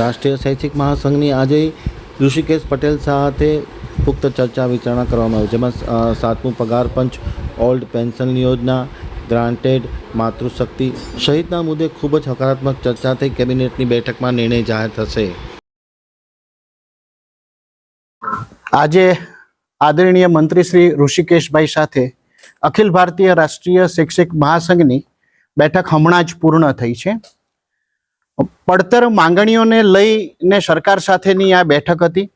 રાષ્ટ્રીય શૈક્ષિક મહાસંઘની આજે ઋષિકેશ પટેલ સાથે પુખ્ત ચર્ચા વિચારણા કરવામાં આવી, જેમાં સાતમું પગાર પંચ, ઓલ્ડ પેન્શન યોજના, ગ્રાન્ટેડ માતૃશક્તિ સહિતના મુદ્દે ખૂબ જ હકારાત્મક ચર્ચા થઈ. કેબિનેટની બેઠકમાં નિર્ણય જાહેર થશે. આજે આદરણીય મંત્રી શ્રી ઋષિકેશભાઈ સાથે અખિલ ભારતીય રાષ્ટ્રીય શૈક્ષિક મહાસંઘની બેઠક હમણાં જ પૂર્ણ થઈ છે. પડતર માંગણીઓને લઈને સરકાર સાથેની આ બેઠક હતી.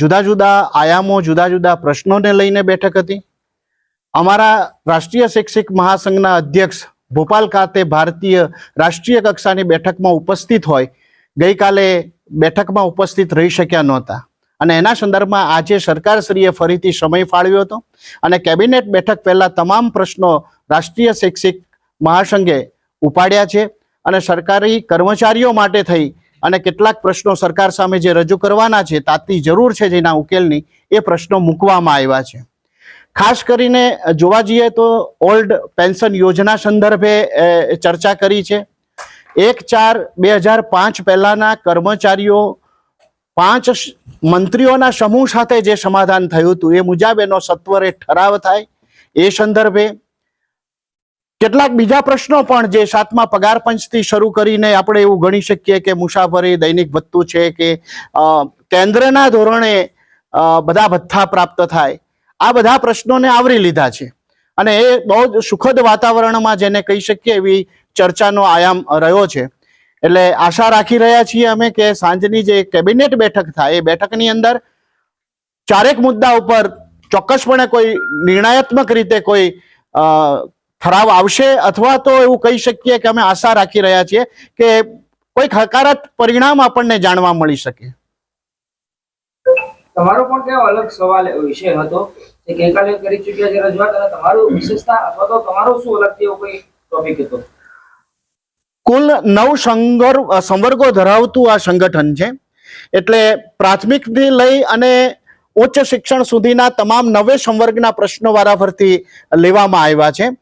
જુદા જુદા આયામો, જુદા જુદા પ્રશ્નોને લઈને બેઠક હતી. અમારા રાષ્ટ્રીય શૈક્ષિક મહાસંઘના અધ્યક્ષ ભોપાલ ખાતે ભારતીય રાષ્ટ્રીય કક્ષાની બેઠકમાં ઉપસ્થિત હોય, ગઈકાલે બેઠકમાં ઉપસ્થિત રહી શક્યા નહોતા. અને એના સંદર્ભમાં આજે સરકારશ્રીએ ફરીથી સમય ફાળવ્યો હતો અને કેબિનેટ બેઠક પહેલાં તમામ પ્રશ્નો રાષ્ટ્રીય શૈક્ષિક મહાસંઘે ઉપાડ્યા છે. અને સરકારી કર્મચારીઓ માટે થઈ અને કેટલાક પ્રશ્નો સરકાર સામે જે રજૂ કરવાના છે, તાતી જરૂર છે જેના ઉકેલની, એ પ્રશ્નો મૂકવામાં આવ્યા છે. ખાસ કરીને જોવા જઈએ તો ઓલ્ડ પેન્શન યોજના સંદર્ભે ચર્ચા કરી છે. એક ચાર બે હજાર પાંચ પહેલાના કર્મચારીઓ પાંચ મંત્રીઓના સમૂહ સાથે જે સમાધાન થયું હતું, એ મુજબ એનો સત્વરે ઠરાવ થાય. એ સંદર્ભે કેટલાક બીજા પ્રશ્નો પણ જે સાતમા પગાર પંચથી શરૂ કરીને આપણે એવું ગણી શકીએ કે મુસાફરી દૈનિક ભથ્થું છે કે કેન્દ્રના ધોરણે બધા ભથ્થા પ્રાપ્ત થાય. આ બધા પ્રશ્નોને આવરી લીધા છે. અને એ બહુ જ સુખદ વાતાવરણમાં જેને કહી શકીએ એવી ચર્ચાનો આયામ રહ્યો છે. એટલે આશા રાખી રહ્યા છીએ અમે કે સાંજની જે કેબિનેટ બેઠક થાય, એ બેઠકની અંદર ચારેક મુદ્દા ઉપર ચોક્કસપણે કોઈ નિર્ણયાત્મક રીતે કોઈ ઠરાવ આવશે અથવા તો એવું કહી શકીએ કે અમે આશા રાખી રહ્યા છીએ કે કોઈક હકારાત્મક પરિણામ આપણને જાણવા મળી શકે. તમારો પણ કેવો અલગ સવાલ વિષય હતો? કે ગઈકાલે કરી ચૂક્યા છે રજૂઆત અને તમારું વિશેષતા અથવા તો તમારો શું અલગ એવો કોઈ ટોપિક હતો? કુલ નવ સંગર સંવર્ગો ધરાવતું આ સંગઠન છે. એટલે પ્રાથમિકથી લઈ અને ઉચ્ચ શિક્ષણ સુધીના તમામ નવે સંવર્ગના પ્રશ્નો વારાફરતી લેવામાં આવ્યા છે.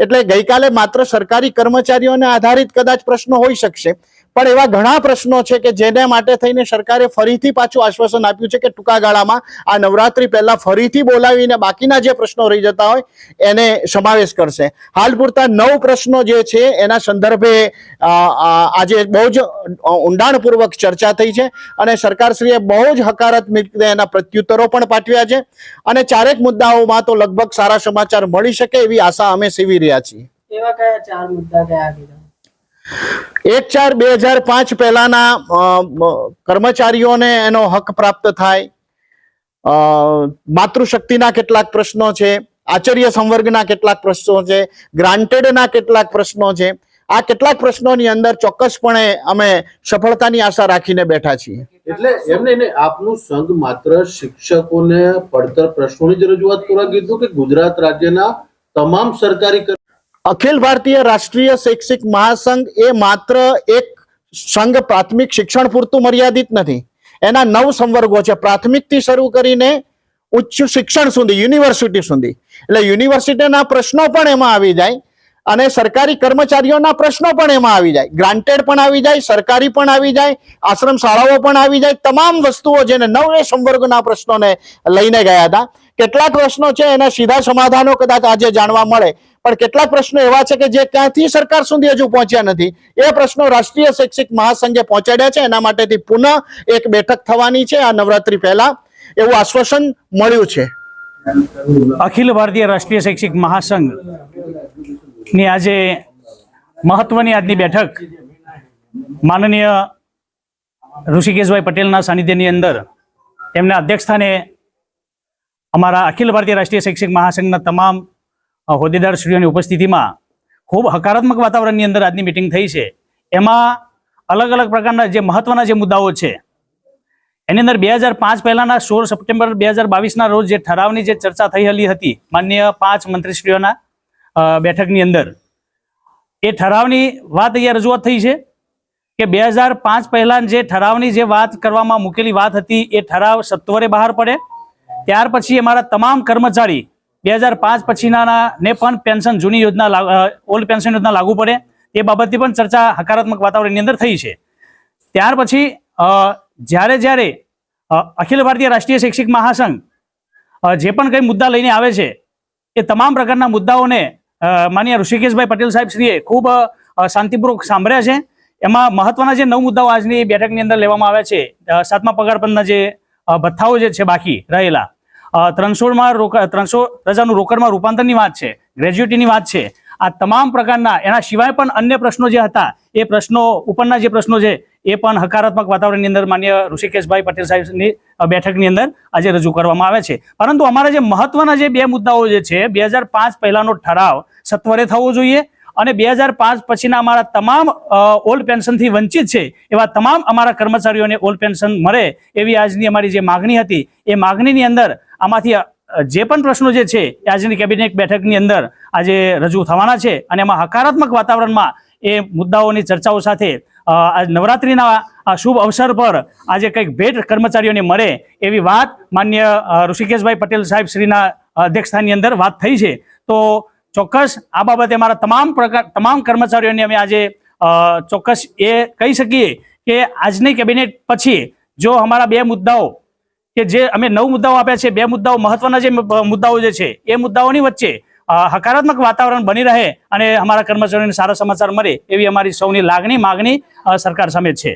એટલે ગઈકાલે માત્ર સરકારી કર્મચારીઓને આધારિત કદાચ પ્રશ્નો હોઈ શકશે. પણ એવા ઘણા પ્રશ્નો છે કે જેને માટે થઈને સરકારે ફરીથી પાછું આશ્વાસન આપ્યું છે કે ટૂંકા ગાળામાં આ નવરાત્રી પહેલા ફરીથી બોલાવીને બાકીના જે પ્રશ્નો રહી જતા હોય, એને સમાવેશ કરશે. હાલ પૂરતા નવ પ્રશ્નો જે છે, એના સંદર્ભે આજે બહુ જ ઊંડાણપૂર્વક ચર્ચા થઈ છે અને સરકારશ્રીએ બહુ જ હકારાત્મક રીતે એના પ્રત્યુત્તરો પણ પાઠવ્યા છે અને ચારેક મુદ્દાઓમાં તો લગભગ સારા સમાચાર મળી શકે એવી આશા અમે સેવી રહ્યા છીએ. એવા કયા ચાર મુદ્દા કયા એક ચાર બે હજાર પાંચ પહેલાના કર્મચારીઓને એનો હક પ્રાપ્ત થાય. માતૃશક્તિના કેટલાક પ્રશ્નો છે, આચાર્ય સંવર્ગના કેટલાક પ્રશ્નો છે, ગ્રાન્ટેડના કેટલાક પ્રશ્નો છે. આ કેટલાક પ્રશ્નોની અંદર ચોક્કસપણે અમે સફળતાની આશા રાખીને બેઠા છીએ. એટલે એમને આપનું સંઘ માત્ર શિક્ષકોને પડતર પ્રશ્નોની જ રજૂઆત કરવા કીધું કે ગુજરાત રાજ્યના તમામ સરકારી અખિલ ભારતીય રાષ્ટ્રીય શૈક્ષિક મહાસંઘ એ માત્ર એક સંઘ પ્રાથમિક શિક્ષણ પૂરતું મર્યાદિત નથી. એના નવ સંવર્ગો છે. પ્રાથમિકથી શરૂ કરીને ઉચ્ચ શિક્ષણ સુધી, યુનિવર્સિટી સુધી. એટલે યુનિવર્સિટીના પ્રશ્નો પણ એમાં આવી જાય અને સરકારી કર્મચારીઓના પ્રશ્નો પણ એમાં આવી જાય. ગ્રાન્ટેડ પણ આવી જાય, સરકારી પણ આવી જાય આશ્રમ શાળાઓ પણ આવી જાય. તમામ વસ્તુઓ જેને નવે સંવર્ગના પ્રશ્નોને લઈને ગયા હતા. કેટલાક પ્રશ્નો છે, એના સીધા સમાધાનો કદાચ આજે જાણવા મળે. પણ કેટલાક પ્રશ્નો એવા છે કે જે ક્યાંથી સરકાર સુધી હજુ પહોંચ્યા નથી? એ પ્રશ્નો રાષ્ટ્રીય શૈક્ષિક મહાસંઘે પહોંચાડ્યા છે, એના માટેથી પુનઃ એક બેઠક થવાની છે, આ નવરાત્રી પહેલા. એવું આશ્વાસન મળ્યું છે. અખિલ ભારતીય રાષ્ટ્રીય શૈક્ષિક મહાસંઘની આજે મહત્વની આજની બેઠક માનનીય ઋષિકેશભાઈ પટેલના સાનિધ્યની અંદર તેમના અધ્યક્ષસ્થાને અમારા અખિલ ભારતીય રાષ્ટ્રીય શૈક્ષિક મહાસંઘના તમામ હોદ્દેદાર શ્રીઓની ઉપસ્થિતિમાં ખૂબ હકારાત્મક વાતાવરણની અંદર આજની મિટિંગ થઈ છે. એમાં અલગ અલગ પ્રકારના જે મહત્વના જે મુદ્દાઓ છે, એની અંદર બે હજાર પાંચ પહેલાના સોળ સપ્ટેમ્બર બે હજાર બાવીસના રોજ જે ઠરાવની જે ચર્ચા થયેલી હતી માન્ય પાંચ મંત્રીશ્રીઓના બેઠકની અંદર, એ ઠરાવની વાત અહીંયા રજૂઆત થઈ છે કે બે હજાર પાંચ પહેલાં જે ઠરાવની જે વાત કરવામાં મૂકેલી વાત હતી, એ ઠરાવ સત્વરે બહાર પડે ત્યાર પછી અમારા તમામ કર્મચારી બે હજાર પાંચ પછીના ને પણ પેન્શન જૂની યોજના ઓલ્ડ પેન્શન યોજના લાગુ પડે. એ બાબતની પણ ચર્ચા હકારાત્મક વાતાવરણની અંદર થઈ છે. ત્યાર પછી જ્યારે જ્યારે અખિલ ભારતીય રાષ્ટ્રીય શૈક્ષિક મહાસંઘ જે પણ કંઈ મુદ્દા લઈને આવે છે, એ તમામ પ્રકારના મુદ્દાઓને માન્ય ઋષિકેશભાઈ પટેલ સાહેબ શ્રીએ ખૂબ શાંતિપૂર્વક સાંભળ્યા છે. એમાં મહત્વના જે નવ મુદ્દાઓ આજની બેઠકની અંદર લેવામાં આવ્યા છે સાતમા પગારપંચના જે ભથ્થાઓ જે છે બાકી રહેલા ત્રણસોમાં રોકા, ત્રણસો રજાનું રોકડમાં રૂપાંતરની વાત છે ગ્રેજ્યુટીની વાત છે. આ તમામ પ્રકારના, એના સિવાય પણ અન્ય પ્રશ્નો જે હતા, એ પ્રશ્નો, ઉપરના જે પ્રશ્નો છે, એ પણ હકારાત્મક વાતાવરણની અંદર માન્ય ઋષિકેશભાઈ પટેલ સાહેબની બેઠકની અંદર આજે રજૂ કરવામાં આવે છે. પરંતુ અમારા જે મહત્વના જે બે મુદ્દાઓ જે છે, બે હજાર પાંચ પહેલાનો ઠરાવ સત્વરે થવો જોઈએ અને બે હજાર પાંચ પછીના અમારા તમામ ઓલ્ડ પેન્શનથી વંચિત છે, એવા તમામ અમારા કર્મચારીઓને ઓલ્ડ પેન્શન મળે એવી આજની અમારી જે માગણી હતી. એ માગણીની અંદર આમાંથી જે પણ પ્રશ્નો જે છે, એ આજની કેબિનેટ બેઠકની અંદર આજે રજૂ થવાના છે અને એમાં હકારાત્મક વાતાવરણમાં એ મુદ્દાઓની ચર્ચાઓ સાથે આજ નવરાત્રિના, આ શુભ અવસર પર આજે કંઈક ભેટ કર્મચારીઓને મળે એવી વાત માન્ય ઋષિકેશભાઈ પટેલ સાહેબ શ્રીના અધ્યક્ષસ્થાનની અંદર વાત થઈ છે. તો ચોક્કસ આ બાબતે અમારા તમામ પ્રકાર તમામ કર્મચારીઓને અમે આજે ચોક્કસ એ કહી શકીએ કે આજની કેબિનેટ પછી જો અમારા બે મુદ્દાઓ કે જે અમે નવ મુદ્દાઓ આપ્યા છે, બે મુદ્દાઓ મહત્વના જે મુદ્દાઓ જે છે, એ મુદ્દાઓની વચ્ચે હકારાત્મક વાતાવરણ બની રહે અને અમારા કર્મચારીઓને સારા સમાચાર મળે એવી અમારી સૌની લાગણી, માગણી સરકાર સામે છે.